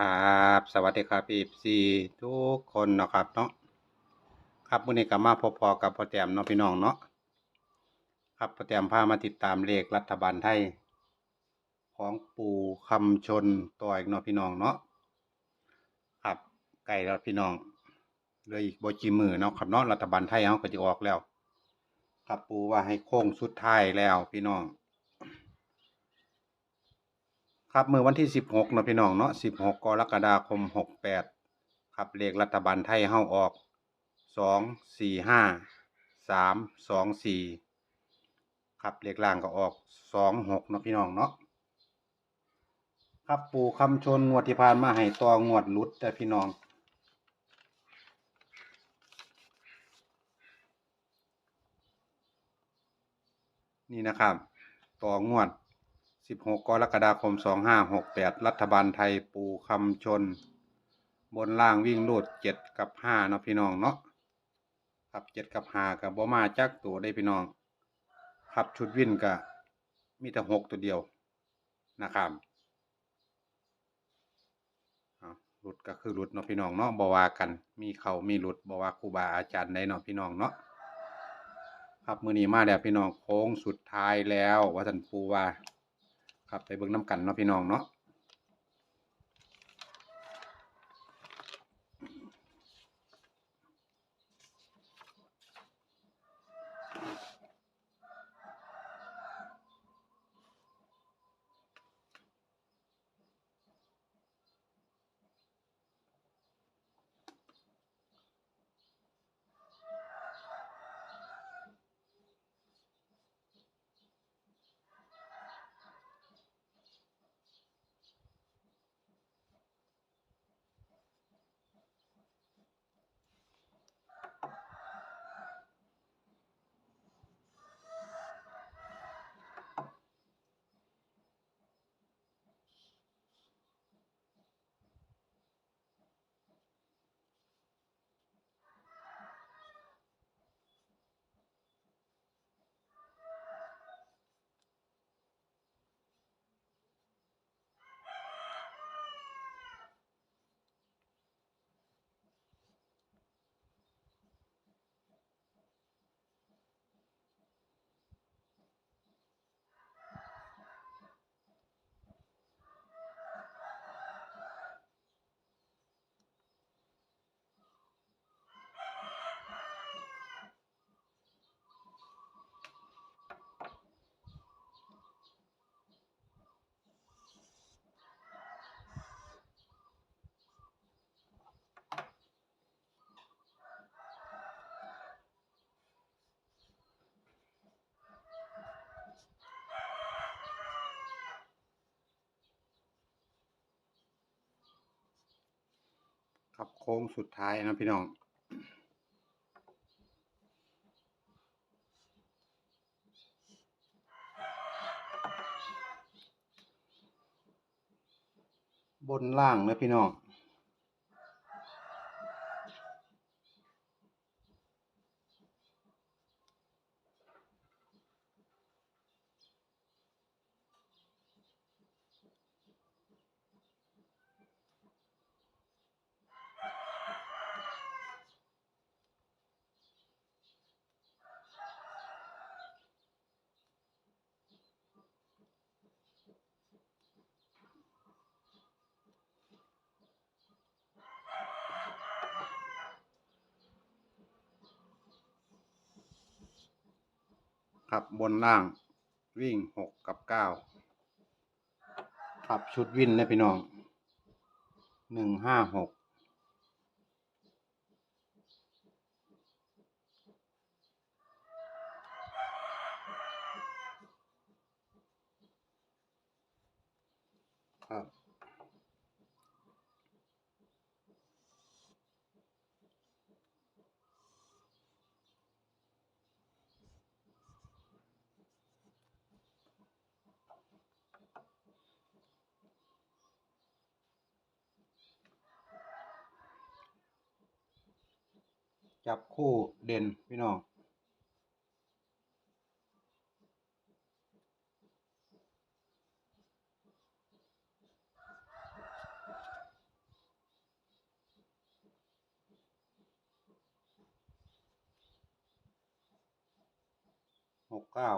ครับสวัสดีครับ FC ทุกคนเนาะครับเนาะครับวันนี้ก็มาพบพอกับพ่อแต้มเนาะพี่น้องเนาะครับพ่อแต้มพามาติดตามเลขรัฐบาลไทย ของปู่คำชนต่ออีกเนาะพี่น้องเนาะครับใกล้แล้วพี่น้องเหลืออีกบ่กี่มือเนาะครับเนาะรัฐบาลไทยเฮาก็จะออกแล้ว ครับปู่ว่าให้โค้งสุดท้ายแล้วพี่น้อง ครับเมื่อวันที่สิบหกเนาะพี่น้องเนาะสิบหกกรกฎาคมหกแปดครับเลขรัฐบาลไทยเฮาออกสองสี่ห้าสามสองสี่ครับเลขล่างก็ออกสองหกเนาะพี่น้องเนาะครับปู่คำชนงวดที่ผ่านมาให้ต่องวดลุดแต่พี่น้อง นี่นะครับต่องวด 16 กรกฎาคม 2568 รัฐบาลไทยปูคำชน บนล่างวิ่งลูด7 กับ 5 เนาะพี่น้องเนาะครับ 7 กับ 5 กับบ่มาจักตัวได้พี่น้อง ครับชุดวิ่นก็มีแต่ 6 ตัวเดียวนะครับหลุดก็คือหลุดเนาะพี่น้องเนาะบวากัน มีเขามีหลุดบว่าครูบาอาจารย์ใดเนาะพี่น้องเนาะครับมือนี้มาแล้วพี่น้องโค้งสุดท้ายแล้วว่าท่านปูว่า ครับไปเบิ่งน้ำกันเนาะพี่น้องเนาะ ครับโค้งสุดท้ายนะพี่น้องบนล่างนะพี่น้อง ครับบนล่างวิ่งหกกับเก้าครับชุดวินนะพี่น้องหนึ่งห้าหก จับคู่เด่นพี่น้องหกเก้า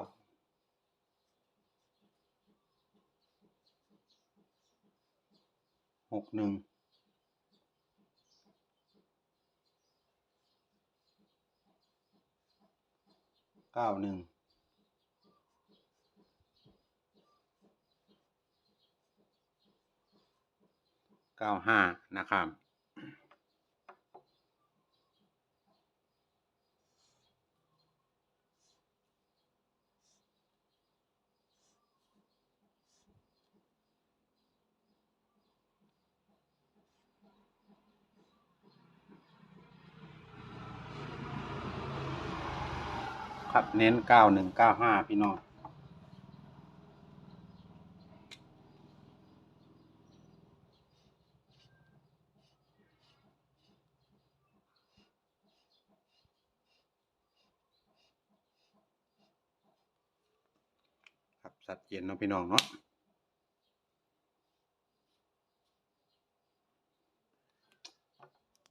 หกหนึ่ง เก้าหนึ่งเก้าห้านะครับ ครับ เน้นเก้าหนึ่งเก้าห้าพี่น้องครับสัดเจนเนาะพี่น้องเนาะ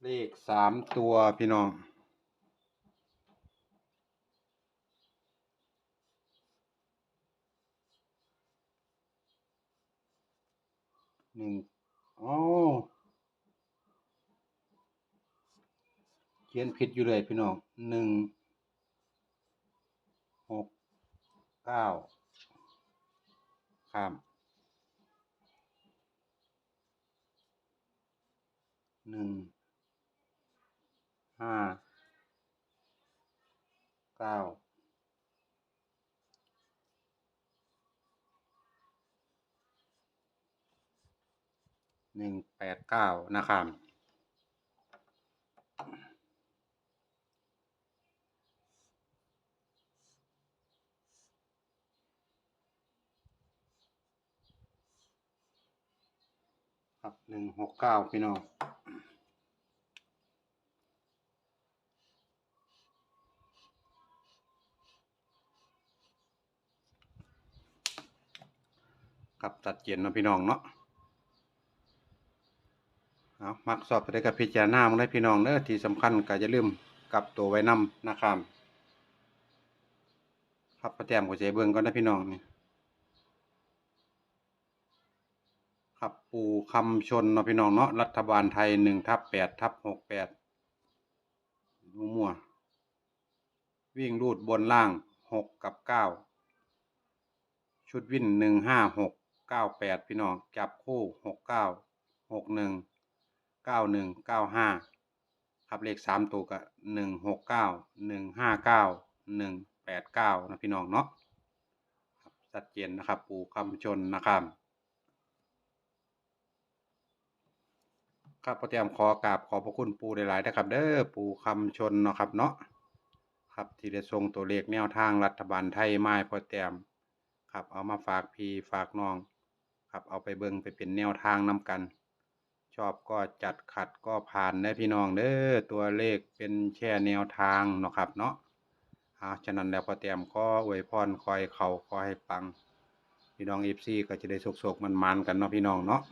เลขสามตัวพี่น้อง หนึ่งอ๋อเขียนผิดอยู่เลยพี่น้องหนึ่งหกเก้าข้ามหนึ่งห้าเก้าหนึ่งแปดเก้านะครับ ครับหนึ่งหกเก้าพี่น้องครับตัดเจนเนาะพี่น้องเนาะเอามักสอบไปได้กับพิจารณามึงได้พี่น้องเด้อที่สำคัญก็จะลืมกับตัวไว้นำนะครับครับประแจมกับเจเบิ้งก็ได้พี่น้องนี่ ครับปูคำชนเนาะพี่น้องเนาะรัฐบาลไทยหนึ่งทับแปดทับหกแปดมั่ววิ่งรูดบนล่างหกกับเก้าชุดวิ่นหนึ่งห้าหกเก้าแปดพี่น้องจับคู่หกเก้าหกหนึ่งเก้าหนึ่งเก้าห้าครับเลขสามตัวก็หนึ่งหกเก้าหนึ่งห้าเก้าหนึ่งแปดเก้านะพี่น้องเนาะครับชัดเจนนะครับ ปูคำชนนะครับ ครับพอเตรียมขอกราบขอบพระคุณปูหลายๆนะครับ เด้อปูคำชนเนาะครับเนาะครับที่ได้ส่งตัวเลขแนวทางรัฐบาลไทยมาให้พอเตรียมครับเอามาฝากพี่ฝากน้อง ครับเอาไปเบิ่งไปเป็นแนวทางนำกัน ชอบก็จัดขัดก็ผ่านได้พี่น้องเด้อตัวเลขเป็นแค่แนวทางเนาะครับเนาะอาฉะนั้นแล้วพอเตรียมก็อวยพรคอยเขาคอยให้ปัง พี่น้องเอฟซีก็จะได้โศกๆมันๆกันเนาะพี่น้องเนาะ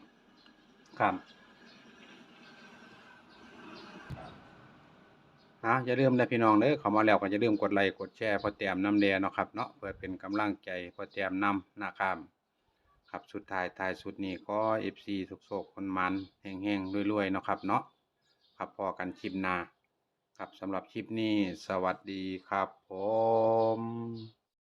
ครับ อะอย่าลืมนะพี่น้องเด้อเข้ามาแล้วก็อย่าลืมกดไลค์กดแชร์พอเตียมน้ำแดงเนาะครับเนาะเพื่อเป็นกำลังใจพอเตียมนำนะครับครับสุดท้ายท้ายสุดนี้ก็เอฟซีสุกโศกคนมันแห้งๆรวยๆเนาะครับเนาะครับพอกันคลิปหน้าครับสำหรับคลิปนี้สวัสดีครับผม